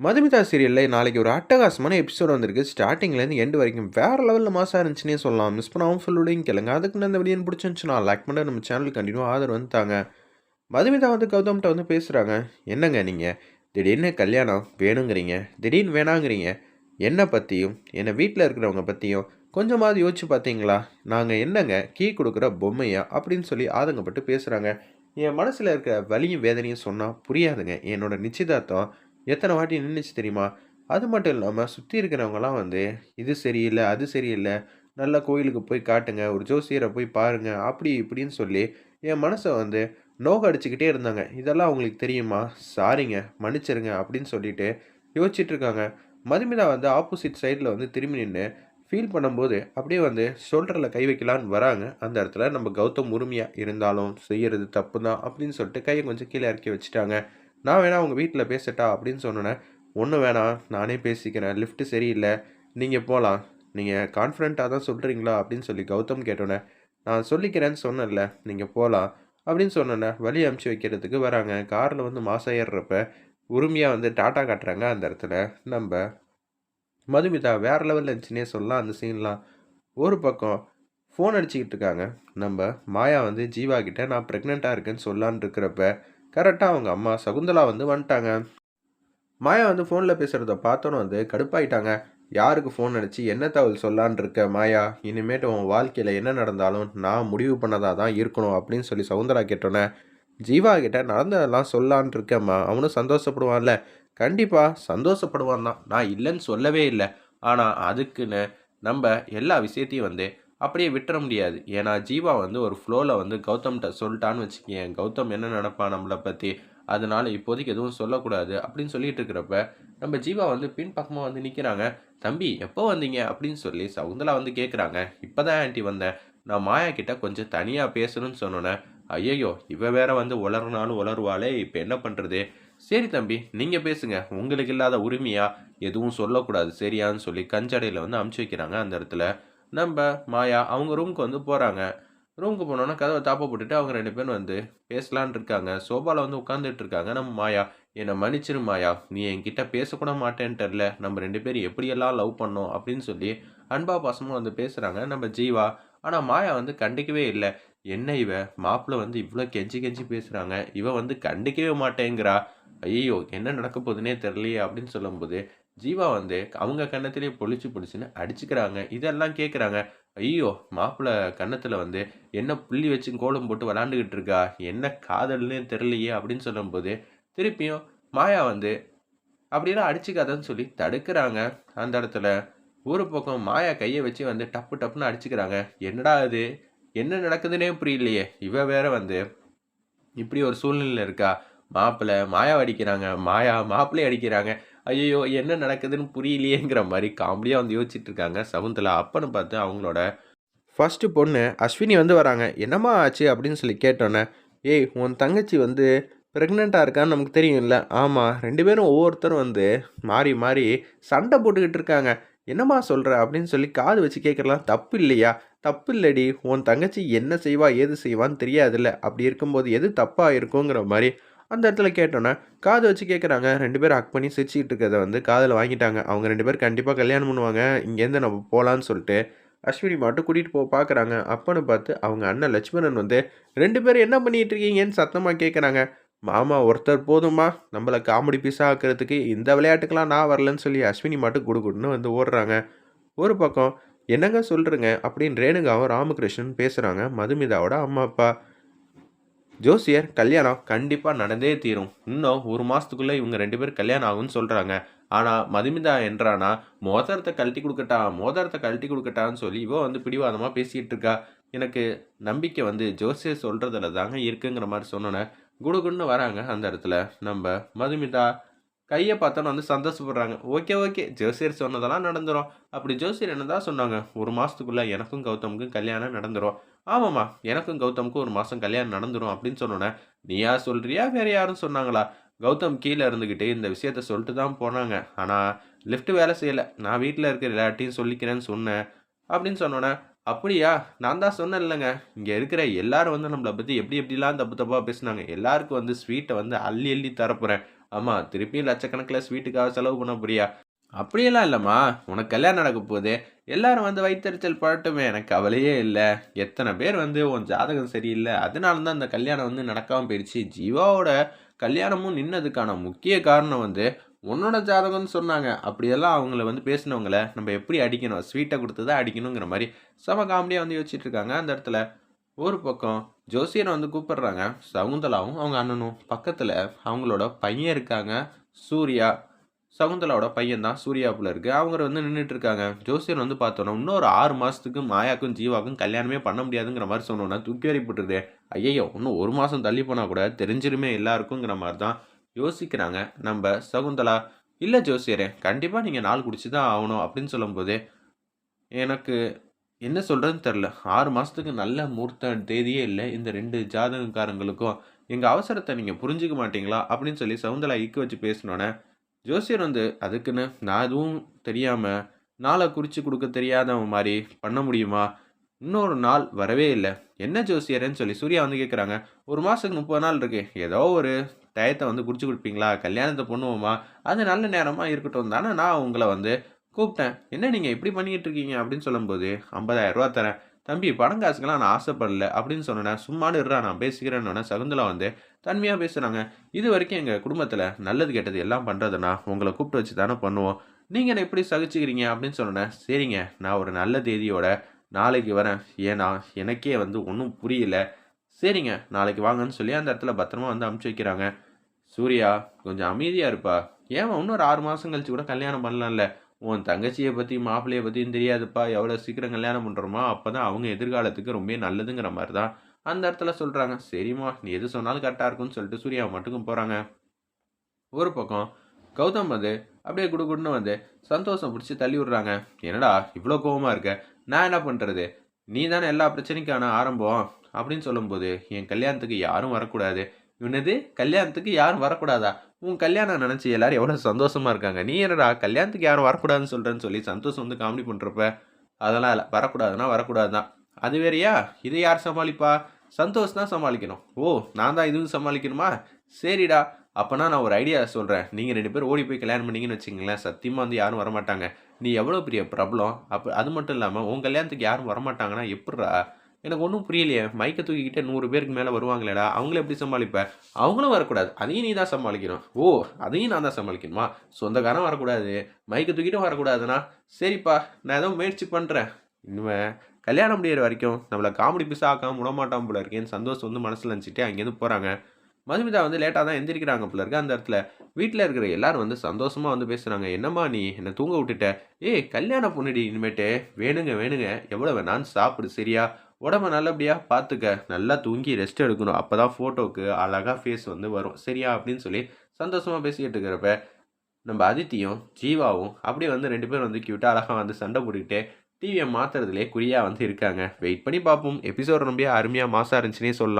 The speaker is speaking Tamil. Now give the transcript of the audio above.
மதுமிதா சீரியலில் நாளைக்கு ஒரு அட்டகாசமான எபிசோட் வந்திருக்கு. ஸ்டார்டிங்லேருந்து எண்டு வரைக்கும் வேறு லெவலில் மாசாக இருந்துச்சுன்னே சொல்லலாம். மிஸ் பண்ணாமல் ஃபுல்லுடையும் கேளுங்க. அதுக்கு நான் இந்த வீடியோ பிடிச்சிருந்துச்சுன்னா லைக் பண்ண நம்ம சேனல் கண்டினியூ ஆதரவு வந்துட்டாங்க. மதுமிதா வந்து கௌதம்கிட்ட வந்து பேசுகிறாங்க என்னங்க நீங்கள் திடீர்னு கல்யாணம் வேணுங்கிறீங்க. திடீர்னு வேணாங்கிறீங்க. என்னை பற்றியும் என்னை வீட்டில் இருக்கிறவங்க பற்றியும் கொஞ்சமாவது யோசிச்சு பார்த்தீங்களா நாங்கள் என்னங்க? கீ கொடுக்குற பொம்மையா? அப்படின்னு சொல்லி ஆதங்கப்பட்டு பேசுகிறாங்க என் மனசில் இருக்கிற வலியும் வேதனையும் சொன்னால் புரியாதுங்க. என்னோடய நிச்சயதார்த்தம் எத்தனை வாட்டி நின்றுச்சு தெரியுமா? அது மட்டும் இல்லாமல் சுற்றி இருக்கிறவங்கலாம் வந்து இது சரியில்லை அது சரியில்லை நல்ல கோயிலுக்கு போய் காட்டுங்க ஒரு ஜோசியரை போய் பாருங்கள் அப்படி இப்படின்னு சொல்லி என் மனசை வந்து நோக அடிச்சுக்கிட்டே இருந்தாங்க. இதெல்லாம் அவங்களுக்கு தெரியுமா? சாரிங்க மன்னிச்சிருங்க அப்படின்னு சொல்லிட்டு யோசிச்சுட்டு இருக்காங்க. மதுமிதா வந்து ஆப்போசிட் சைடில் வந்து திரும்பி நின்று ஃபீல் பண்ணும்போது அப்படியே வந்து ஷோல்டரில் கை வைக்கலான்னு வராங்க. அந்த இடத்துல நம்ம கௌதம் உரிமையாக இருந்தாலும் செய்கிறது தப்பு தான் அப்படின்னு சொல்லிட்டு கையை கொஞ்சம் கீழே இறக்கி வச்சுட்டாங்க. நான் வேணா உங்கள் வீட்டில் பேசட்டா அப்படின்னு சொன்னேன் ஒன்று வேணாம் நானே பேசிக்கிறேன் லிஃப்ட்டு சரியில்லை நீங்கள் போகலாம் நீங்கள் கான்ஃபிடண்ட்டாக தான் சொல்கிறீங்களா அப்படின்னு சொல்லி கௌதம் கேட்டோன்னே நான் சொல்லிக்கிறேன்னு சொன்னேன்ல நீங்கள் போகலாம் அப்படின்னு சொன்னேன்னே வழி அமுச்சு வைக்கிறதுக்கு வராங்க. காரில் வந்து மாசம் ஏறுறப்ப உரிமையாக வந்து டாட்டா காட்டுறாங்க அந்த இடத்துல. நம்ம மதுமிதா வேறு லெவலில் இருந்துச்சுன்னே சொல்லலாம் அந்த சீன்லாம் ஒரு பக்கம் ஃபோன் அடிச்சுக்கிட்டு இருக்காங்க. நம்ம மாயா வந்து ஜீவா கிட்ட நான் ப்ரெக்னெண்ட்டாக இருக்கேன்னு சொல்லான் இருக்கிறப்ப கரெக்டாக அவங்க அம்மா சகுந்தலா வந்து வந்துட்டாங்க. மாயா வந்து ஃபோனில் பேசுகிறத பார்த்தோன்னு வந்து கடுப்பாயிட்டாங்க. யாருக்கு ஃபோன் அடித்து என்ன தகவல் சொல்லான்னு இருக்க மாயா? இனிமேட்டு உன் வாழ்க்கையில் என்ன நடந்தாலும் நான் முடிவு பண்ணதாக தான் இருக்கணும் அப்படின்னு சொல்லி சவுந்தரா கேட்டோன்னே ஜீவா கிட்ட நடந்ததெல்லாம் சொல்லான் இருக்கேம்மா. அவனும் சந்தோஷப்படுவான்ல. கண்டிப்பாக சந்தோஷப்படுவான் தான். நான் இல்லைன்னு சொல்லவே இல்லை. ஆனால் அதுக்குன்னு நம்ம எல்லா விஷயத்தையும் வந்து அப்படியே விட்டுற முடியாது. ஏன்னா ஜீவா வந்து ஒரு ஃப்ளோவில் வந்து கௌதம்கிட்ட சொல்லிட்டான்னு வச்சுக்கேன் கௌதம் என்ன நினப்பான் நம்மளை பற்றி அதனால இப்போதைக்கு எதுவும் சொல்லக்கூடாது அப்படின்னு சொல்லிட்டு இருக்கிறப்ப நம்ம ஜீவா வந்து பின்பக்கமாக வந்து நிற்கிறாங்க தம்பி எப்போ வந்தீங்க? அப்படின்னு சொல்லி சவுந்தலா வந்து கேட்குறாங்க இப்போ தான் ஆண்டி வந்தேன். நான் மாயா கிட்ட கொஞ்சம் தனியாக பேசணும்னு சொன்னோன்னே ஐயையோ இவ வேற வந்து உளறுனாலும் உளருவாளே இப்போ என்ன பண்ணுறது சரி தம்பி நீங்கள் பேசுங்க. உங்களுக்கு இல்லாத உரிமையா? எதுவும் சொல்லக்கூடாது சரியான்னு சொல்லி கஞ்சடையில் வந்து அமுச்சு வைக்கிறாங்க அந்த இடத்துல. நம்ம மாயா அவங்க ரூமுக்கு வந்து போகிறாங்க ரூமுக்கு போனோன்னா கதவை தாப்ப போட்டுட்டு அவங்க ரெண்டு பேரும் வந்து பேசலான் இருக்காங்க. சோபாவில் வந்து உட்காந்துட்டு இருக்காங்க. நம்ம மாயா என்னை மன்னிச்சிரு மாயா. நீ என்கிட்ட பேசக்கூட மாட்டேன்ட்டல நம்ம ரெண்டு பேரும் எப்படியெல்லாம் லவ் பண்ணோம்? அப்படின்னு சொல்லி அன்பா பாசமாக வந்து பேசுகிறாங்க நம்ம ஜீவா. ஆனால் மாயா வந்து கண்டிக்கவே இல்லை. என்ன இவ? மாப்பிள்ளை வந்து இவ்வளோ கெஞ்சி கெஞ்சி பேசுகிறாங்க இவ வந்து கண்டிக்கவே மாட்டேங்கிறா. ஐயோ என்ன நடக்க போகுதுன்னே தெரியலையே அப்படின்னு சொல்லும்போது ஜீவா வந்து அவங்க கன்னத்திலே பொழிச்சு பொழிச்சுன்னு அடிச்சுக்கிறாங்க. இதெல்லாம் கேட்குறாங்க ஐயோ மாப்பிள்ளை கன்னத்தில் வந்து என்ன புள்ளி வச்சு கோலம் போட்டு விளாண்டுக்கிட்டு இருக்கா? என்ன காதல்னு தெரியலையே அப்படின்னு சொல்லும்போது திருப்பியும் மாயா வந்து அப்படிலாம் அடிச்சுக்காதன்னு சொல்லி தடுக்கிறாங்க. அந்த இடத்துல ஒரு பக்கம் மாயா கையை வச்சு வந்து டப்பு டப்புன்னு அடிச்சுக்கிறாங்க. என்னடா அது என்ன நடக்குதுன்னே புரியலையே. இவ வேற வந்து இப்படி ஒரு சூழ்நிலை இருக்கா? மாப்பிள்ளை மாயா அடிக்கிறாங்க. மாயா மாப்பிள்ளை அடிக்கிறாங்க. ஐயோ என்ன நடக்குதுன்னு புரியலையேங்கிற மாதிரி காமெடியாக வந்து யோசிச்சுட்டு இருக்காங்க சகுந்தலா. அப்பன்னு பார்த்து அவங்களோட ஃபஸ்ட்டு பொண்ணு அஸ்வினி வந்து வராங்க. என்னம்மா ஆச்சு? அப்படின்னு சொல்லி கேட்டோன்னே ஏய் உன் தங்கச்சி வந்து ப்ரெக்னெண்ட்டாக இருக்கான்னு நமக்கு தெரியும்ல. ஆமாம் ரெண்டு பேரும் ஒவ்வொருத்தரும் வந்து மாறி மாறி சண்டை போட்டுக்கிட்டு இருக்காங்க. என்னம்மா சொல்கிற அப்படின்னு சொல்லி காது வச்சு கேட்குறலாம் தப்பு இல்லையா? தப்பு இல்லடி. உன் தங்கச்சி என்ன செய்வா ஏது செய்வான்னு தெரியாதுல்ல. அப்படி இருக்கும்போது எது தப்பாக இருக்குங்கிற மாதிரி அந்த இடத்துல கேட்டோன்னே காது வச்சு கேட்குறாங்க ரெண்டு பேரும் ஹக் பண்ணி சிரிச்சிக்கிட்டு இருக்கிறத வந்து காதில் வாங்கிட்டாங்க. அவங்க ரெண்டு பேர் கண்டிப்பாக கல்யாணம் பண்ணுவாங்க. இங்கேருந்து நம்ம போகலான்னு சொல்லிட்டு அஸ்வினி மட்டும் கூட்டிகிட்டு போக பார்க்குறாங்க அப்பன்னு பார்த்து அவங்க அண்ணன் லட்சுமணன் வந்து ரெண்டு பேரும் என்ன பண்ணிகிட்டு இருக்கீங்கன்னு சத்தமாக கேட்குறாங்க மாமா ஒருத்தர் போதுமா நம்மளை காமெடி பீஸாக ஆக்கிறதுக்கு இந்த விளையாட்டுக்கெல்லாம் நான் வரலன்னு சொல்லி அஸ்வினி மட்டும் குடுகுடுன்னு வந்து ஓடுறாங்க. ஒரு பக்கம் என்னங்க சொல்கிறேங்க அப்படின்னு ரேணுகாவும் ராமகிருஷ்ணன் பேசுகிறாங்க மதுமிதாவோட அம்மா அப்பா. ஜோசியர் கல்யாணம் கண்டிப்பாக நடந்தே தீரும். இன்னும் ஒரு மாதத்துக்குள்ளே இவங்க ரெண்டு பேரும் கல்யாணம் ஆகும்னு சொல்கிறாங்க ஆனால் மதுமிதா என்றானா மோதிரத்தை கழட்டி கொடுக்கட்டா மோதிரத்தை கழட்டி கொடுக்கட்டான்னு சொல்லி இவ வந்து பிடிவாதமாக பேசிக்கிட்டு இருக்கா. எனக்கு நம்பிக்கை வந்து ஜோசியர் சொல்கிறதுல தாங்க இருக்குங்கிற மாதிரி சொன்னோன்னே குடுகுன்னு வராங்க அந்த இடத்துல. நம்ம மதுமிதா கையை பார்த்தோன்னு வந்து சந்தோஷப்படுறாங்க. ஓகே ஓகே ஜோசியர் சொன்னதெல்லாம் நடந்துடும் அப்படி ஜோசியர் என்னதான் சொன்னாங்க? ஒரு மாதத்துக்குள்ளே எனக்கும் கௌதமுக்கும் கல்யாணம் நடந்துடும் ஆமாம்மா எனக்கும் கௌதமுக்கும் ஒரு மாதம் கல்யாணம் நடந்துடும் அப்படின்னு சொன்னோன்னே நீயா சொல்கிறியா வேறு யாரும் சொன்னாங்களா? கௌதம் கீழே இருந்துக்கிட்டு இந்த விஷயத்த சொல்லிட்டு தான் போனாங்க. ஆனால் லிஃப்ட் வேலை செய்யலை. நான் வீட்டில் இருக்கிற எல்லாட்டையும் சொல்லிக்கிறேன்னு சொன்னேன். அப்படின்னு சொன்னோன்னே அப்படியா? நான் தான் சொன்னேன் இல்லைங்க இங்கே இருக்கிற எல்லாரும் வந்து நம்மளை பற்றி எப்படி எப்படிலாம் தப்பு தப்பாக பேசுனாங்க. எல்லாருக்கும் வந்து ஸ்வீட்டை வந்து அள்ளி அள்ளி தரப்போகிறேன் ஆமாம் திருப்பியும் லட்சக்கணக்கில் ஸ்வீட்டுக்காக செலவு பண்ண போறியா? அப்படியெல்லாம் இல்லைம்மா. உனக்கு கல்யாணம் நடக்க போகுது. எல்லாரும் வந்து வயிற்றுச்சல் பழட்டுமே. எனக்கு கவலையே இல்லை. எத்தனை பேர் வந்து உன் ஜாதகம் சரியில்லை. அதனால தான் அந்த கல்யாணம் வந்து நடக்காமல் போயிடுச்சு ஜீவாவோட கல்யாணமும் நின்னதுக்கான முக்கிய காரணம் வந்து உன்னோட ஜாதகம்னு சொன்னாங்க. அப்படியெல்லாம் அவங்கள வந்து பேசினவங்கள நம்ம எப்படி அடிக்கணும்? ஸ்வீட்டை கொடுத்து தான் அடிக்கணுங்கிற மாதிரி செம காமெடியாக வந்து யோசிச்சுட்டு இருக்காங்க. அந்த இடத்துல ஒரு பக்கம் ஜோசியரை வந்து கூப்பிடுறாங்க சகுந்தலாவும் அவங்க அண்ணனும். பக்கத்தில் அவங்களோட பையன் இருக்காங்க சூர்யா. சகுந்தலாவோட பையன் தான் சூர்யாப்புல இருக்கு. அவங்க வந்து நின்றுட்டு இருக்காங்க ஜோசியர் வந்து பார்த்தோன்னா இன்னொரு ஆறு மாதத்துக்கு மாயாக்கும் ஜீவாக்கும் கல்யாணமே பண்ண முடியாதுங்கிற மாதிரி சொன்னோன்னா தூக்கி வரிப்பட்டுருது ஐயோ இன்னும் ஒரு மாதம் தள்ளி போனால் கூட தெரிஞ்சிருமே எல்லாருக்குங்கிற மாதிரி தான் யோசிக்கிறாங்க நம்ம சகுந்தலா. இல்லை ஜோசியரே கண்டிப்பாக நீங்கள் நாள் குடிச்சு தான் ஆகணும் அப்படின்னு சொல்லும்போது எனக்கு என்ன சொல்கிறதுன்னு தெரில ஆறு மாதத்துக்கு நல்ல முகூர்த்த தேதியே இல்லை. இந்த ரெண்டு ஜாதகக்காரங்களுக்கும் எங்கள் அவசரத்தை நீங்கள் புரிஞ்சிக்க மாட்டீங்களா? அப்படின்னு சொல்லி சவுந்தலா இக்கு வச்சு பேசினோன்னே ஜோசியர் வந்து அதுக்குன்னு நான் எதுவும் தெரியாமல் நாளை குறித்து கொடுக்க தெரியாதவன் மாதிரி பண்ண முடியுமா? இன்னொரு நாள் வரவே இல்லை. என்ன ஜோசியர்னு சொல்லி சூர்யா வந்து கேட்குறாங்க ஒரு மாதத்துக்கு முப்பது நாள் இருக்கு. ஏதோ ஒரு டயத்தை வந்து குறித்து கொடுப்பீங்களா? கல்யாணத்தை பண்ணுவோமா அது நல்ல நேரமாக இருக்கட்டும் தானே. நான் உங்களை வந்து கூப்பிட்டேன். என்ன நீங்கள் இப்படி பண்ணிக்கிட்டு இருக்கீங்க அப்படின்னு சொல்லும்போது ஐம்பதாயிரம் ரூபா தரேன். தம்பி பணம் காசுக்கெல்லாம் நான் ஆசைப்படல. அப்படின்னு சொன்னேன் சும்மானு இருறா நான் பேசிக்கிறேன்னு சகுந்தலா வந்து தன்மையாக பேசுகிறாங்க இது வரைக்கும் எங்கள் குடும்பத்தில் நல்லது கெட்டது எல்லாம் பண்ணுறதுனா உங்களை கூப்பிட்டு வச்சு தானே பண்ணுவோம். நீங்கள் எப்படி சகிச்சுக்கிறீங்க? அப்படின்னு சொன்னேன் சரிங்க நான் ஒரு நல்ல தேதியோட நாளைக்கு வரேன். ஏன்னா எனக்கே வந்து ஒன்றும் புரியல. சரிங்க நாளைக்கு வாங்கன்னு சொல்லி அந்த இடத்துல பத்திரமா வந்து அமுச்சு வைக்கிறாங்க. சூர்யா கொஞ்சம் அமைதியாக இருப்பா. ஏன் இன்னொரு ஆறு மாதம் கழிச்சு கூட கல்யாணம் பண்ணலாம்ல. உன் தங்கச்சியை பற்றி மாப்பிள்ளையை பற்றியும் தெரியாதுப்பா. எவ்வளோ சீக்கிரம் கல்யாணம் பண்ணுறோமோ அப்போ தான் அவங்க எதிர்காலத்துக்கு ரொம்ப நல்லதுங்கிற மாதிரி தான் அந்த இடத்துல சொல்கிறாங்க சரிம்மா நீ எது சொன்னாலும் கரெக்டாக இருக்கும்னு சொல்லிட்டு சூர்யா மட்டுக்கும் போகிறாங்க ஒரு பக்கம் கௌதம் வந்து அப்படியே குடுகுடுன்னு வந்து சந்தோஷம் பிடிச்சி தள்ளி விட்றாங்க. என்னடா இவ்வளோ கோபமாக இருக்க? நான் என்ன பண்ணுறது நீ தானே எல்லா பிரச்சனைக்கான ஆரம்பம் அப்படின்னு சொல்லும்போது என் கல்யாணத்துக்கு யாரும் வரக்கூடாது. இவனது கல்யாணத்துக்கு யாரும் வரக்கூடாதா? உன் கல்யாணம் நினச்சி எல்லாரும் எவ்வளோ சந்தோஷமாக இருக்காங்க. நீ என்னடா கல்யாணத்துக்கு யாரும் வரக்கூடாதுன்னு சொல்கிறேன்னு சொல்லி சந்தோஷம் வந்து காமெடி பண்ணுறப்ப அதெல்லாம் இல்லை. வரக்கூடாதுன்னா வரக்கூடாது தான் அது வேறையா? இதை யார் சமாளிப்பா? சந்தோஷ் தான் சமாளிக்கணும். ஓ நான் தான் இதுவும் சமாளிக்கணுமா? சரிடா. அப்போனா நான் ஒரு ஐடியா சொல்கிறேன் நீங்கள் ரெண்டு பேரும் ஓடி போய் கல்யாணம் பண்ணிங்கன்னு வச்சிங்களேன் சத்தியமாக வந்து யாரும் வரமாட்டாங்க. நீ எவ்வளோ பெரிய பிரபலம்? அப்போ அது மட்டும் இல்லாமல் உன் கல்யாணத்துக்கு யாரும் வரமாட்டாங்கன்னா எப்பட்றா எனக்கு ஒன்றும் புரியலையே. மைக்கை தூக்கிக்கிட்டே நூறு பேருக்கு மேலே வருவாங்களேடா. அவங்கள எப்படி சமாளிப்பேன் அவங்களும் வரக்கூடாது. அதையும் நீ தான் சமாளிக்கணும். ஓ அதையும் நான் தான் சமாளிக்கணுமா? சொந்தக்காரன் வரக்கூடாது. மைக்கை தூக்கிட்டும் வரக்கூடாதுன்னா சரிப்பா நான் ஏதோ முயற்சி பண்ணுறேன் இனிமே கல்யாணம் முடியிற வரைக்கும் நம்மளை காமெடி பிஸ் ஆக்காம விடமாட்டான் போல இருக்கேன்னு சந்தோஷம் வந்து மனசில் நினச்சிட்டு அங்கேருந்து போகிறாங்க மதுமிதா வந்து லேட்டாக தான் எந்திரிக்கிறாங்க போல இருக்கு அந்த இடத்துல. வீட்டில் இருக்கிற எல்லாரும் வந்து சந்தோஷமாக வந்து பேசுகிறாங்க என்னம்மா நீ? என்னை தூங்க விட்டுட்ட? ஏய் கல்யாண பொண்ணுடி இனிமேட்டு. வேணுங்க வேணுங்க. எவ்வளோ வேணான்னு சாப்பிடு சரியா? உடம்ப நல்லபடியாக பார்த்துக்க நல்லா தூங்கி ரெஸ்ட் எடுக்கணும். அப்போ தான் ஃபோட்டோவுக்கு அழகாக ஃபேஸ் வந்து வரும். சரியா? அப்படின்னு சொல்லி சந்தோஷமாக பேசிக்கிட்டு இருக்கிறப்ப நம்ம அதித்தியும் ஜீவாவும் அப்படியே வந்து ரெண்டு பேரும் வந்து க்யூட்டாக அழகாக வந்து சண்டை போட்டுக்கிட்டே டிவியை மாற்றுறதுலே குறியாக வந்து இருக்காங்க. வெயிட் பண்ணி பார்ப்போம். எபிசோட் ரொம்ப அருமையாக மாசாக இருந்துச்சுன்னே சொல்லலாம்.